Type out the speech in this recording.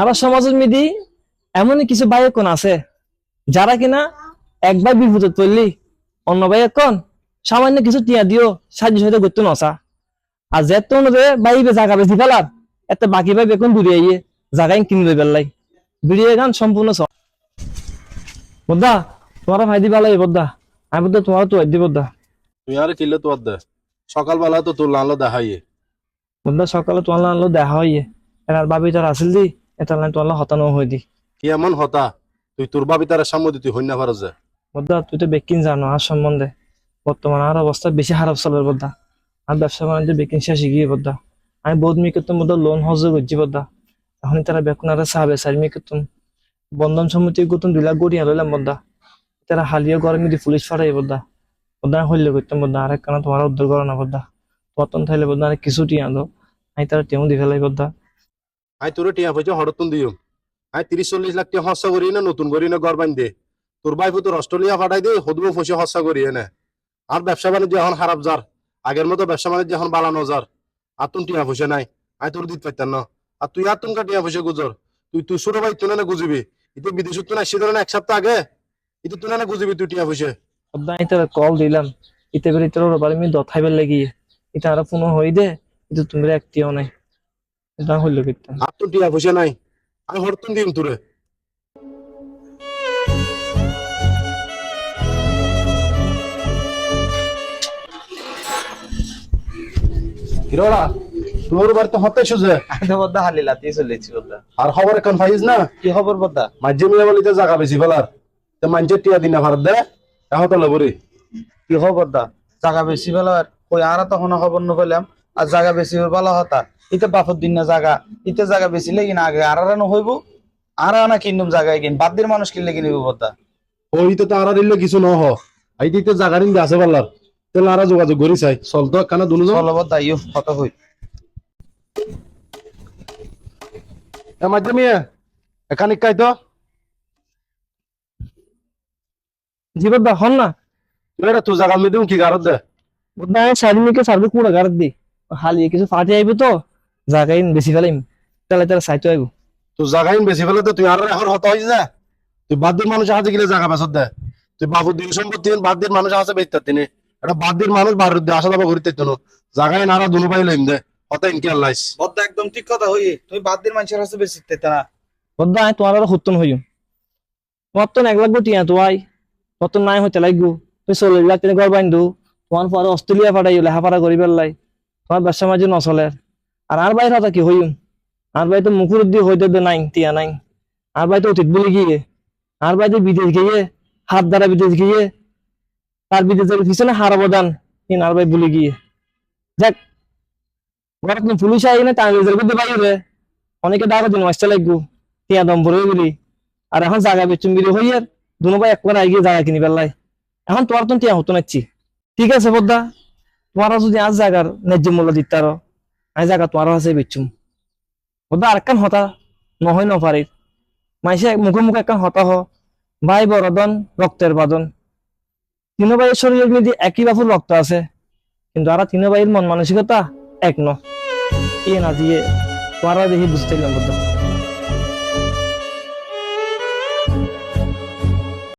আমার সমাজের মিদি এমনই কিছু ভাই কোন আছে যারা কিনা এক একবার বিপদে পড়লি অন্য ভাই কোন সামান্য কিছু টিয়া দিও সাহায্য সাহায্য করতে নসা আর যে তো অনুযায়ী বাইবে জায়গা বেশি ফেলার এত বাকি ভাই বেকন দূরে আইয়ে জায়গায় কিনে লই পেলাই ভিডিও গান সম্পূর্ণ সব বদ্দা তোমার ভাই দিবা ভালো বদ্দা। আমি বদ্দা তোমার তো দি বদ্দা। তুই আর কিলে তোর দে সকালবেলা তো তোর লালো দেখাইয়ে। বদ্দা সকালে তোমার আনলো দেখা হইয়ে এনার বাবি তার আসিল দি। এটা লাইন হতানো দি। কি এমন হতা? তুই তোর বাবি তার সামনে তুই হইনা পারো যে। বদ্দা তুই তো বেকিন জানো আর সম্বন্ধে। বর্তমানে আর অবস্থা বেশি খারাপ চলে বদ্দা আর ব্যবসা বাণিজ্য বেকিন শেষ গিয়ে বদ্দা আমি বহুত মিকে তো মধ্যে লোন হজে করছি বদ্দা এখন তারা বেকুন আর সাহাবে সারি মিকে তুমি বন্ধন সমিতি গুতুন দুই লাখ গড়িয়া লইলাম বদ্দা তারা হালিয়া গরমে দি পুলিশ ফাটাই বদ্দা বদ্দা আমি হইলে করতাম বদ্দা আরেক কানা তোমার উদ্ধার করো না বদ্দা পতন থাইলে বদ্দা আরেক কিছু টিয়া আনো। আমি তারা টেউ দি ফেলাই বদ্দা আই তোর টিয়া পয়সা হরতুন দিও। আই তিরিশ চল্লিশ লাখ টিয়া হস্যা করি না, নতুন করি না গড় দে তোর বাইফু তোর অস্ট্রেলিয়া ফাটাই দে হদবো পয়সা হস্যা করি না। আর ব্যবসা বাণিজ্য এখন খারাপ যার আগের মতো ব্যবসা বাণিজ্য এখন বাড়ানো যার আর তুন টিয়া পয়সা নাই, আই তোর দিতে পারতাম না। আর তুই আর তুনকা টিয়া পয়সা গুজর তুই তুই ছোট ভাই তুই না গুজবি? ইতো বিদেশত তুই আসছি ধরে এক সপ্তাহ আগে? ইতো তুই না গুজবি তুই টিয়া পয়সা তারা কল দিলাম। ইতে বের ওরা আমি দথাইবার লাগিয়ে এটা আর পুনঃ হই দে কিন্তু তুমি একটিও নাই। এটা হইল করতাম আর তুই টিয়া পয়সা নাই। আমি হরতুন দিম তোরে। কিরোড়া তোর বাড়িতে হতে সুজে আমি তো বদ্দা হালি লাতিয়ে চলেছি বদ্দা আর খবর এখন না? কি খবর বদ্দা মাঝে মিয়া বলিতে জায়গা বেশি ফেলার। তো মানুষের টিয়া দিনা ভারত দে এখন তো লবরি কি খবর বদ্দা জায়গা বেশি ভালো আর কই আর তখন খবর নপাইলাম আর জায়গা বেশি ভালো হতা। ইতে বাপর দিন না জায়গা ইতে জায়গা বেশি লেগে না আগে আর আর হইব আর আনা কিনুম জায়গায় কিন বাদ দিন মানুষ কিনলে কিনিব বদ্দা ওই তো তারা দিলে কিছু ন হ আই দিতে জায়গা দিন আছে পারলার তাহলে আর যোগাযোগ করি চাই চল তো কানা দুনো চলো বদ্দা ইউ কত হই এ মিয়া এখানে কাই তো? জীবন হন না। তুই এটা তুই জায়গা মিদিম কি গারত দে। বদ্দা আমি সার্ভিকে সার্ভিক পুরো গাড়ি দি। হালি কিছু ফাটি আইব তো। জাগাই বেশি ফেলাইম। তাহলে তারা সাইতে আইব। তুই জায়গা বেশি ফেলে তো তুই আর এখন হত হইস না তুই বাদ দিন মানুষ আছে গেলে জায়গা বেসত দে। তুই বাবু দিন সম্পত্তি বাদ দিন মানুষ আছে বেচতে তিনি এটা বাদ দিন মানুষ বার দে আসা যাবা ঘুরতে তো জায়গায় নারা দুনো পাই লইম দে। হত ইনকে আল্লাহস বদ্দা একদম ঠিক কথা হই তুমি বাদ দিন মানুষের কাছে বেশি তেতে না। বদ্দা আমি তোমার আর হত্যন হইম তোমার তো এক লাগবো টিয়া তো নাই হইতে লাগবো তুই চল্লিশ লাখ তিনি ঘর বাইন্দু তোমার পরে অস্ট্রেলিয়া পাঠাই লেখাপড়া করি পেলাই। তোমার ব্যবসা মাঝে নচলে। আর আর বাইর হতা কি হইম? আর বাই তো মুখুর দিয়ে হইতে দে নাই তিয়া নাই। আর বাই তো অতীত বলে গিয়ে, আর বাই তো বিদেশ গিয়ে, হাত দ্বারা বিদেশ গিয়ে, তার বিদেশের পিছনে হার অবদান কিন আর বাই বলে গিয়ে। যাক, ঘরে তুমি পুলিশ আই না, তার রেজাল্ট করতে পারবে অনেকে ডাকা দিন মাস্টার লাগবো তিয়া দম ভরে বলি আর এখন জায়গা বেচুম বিলি হইয়ার দুনো ভাই একবার আগে জায়গা কিনি পেলাই এখন তোমার তো টিয়া হতো নাচ্ছি ঠিক আছে বদ্দা তোমার যদি আজ জায়গার ন্যায্য মূল্য দিতে আমি জায়গা আছে বিচ্ছুম। বেচুম আর একখান হতা নহয় নপারি মাইসে মুখে মুখে একখান হতাহ ভাই বরদন রক্তের বাদন। তিনো ভাইয়ের শরীরের মধ্যে একই বাপুর রক্ত আছে। কিন্তু আর তিনো ভাইয়ের মন মানসিকতা এক ন। ইয়ে না দিয়ে তোমার দেখি বুঝতে বদ্দা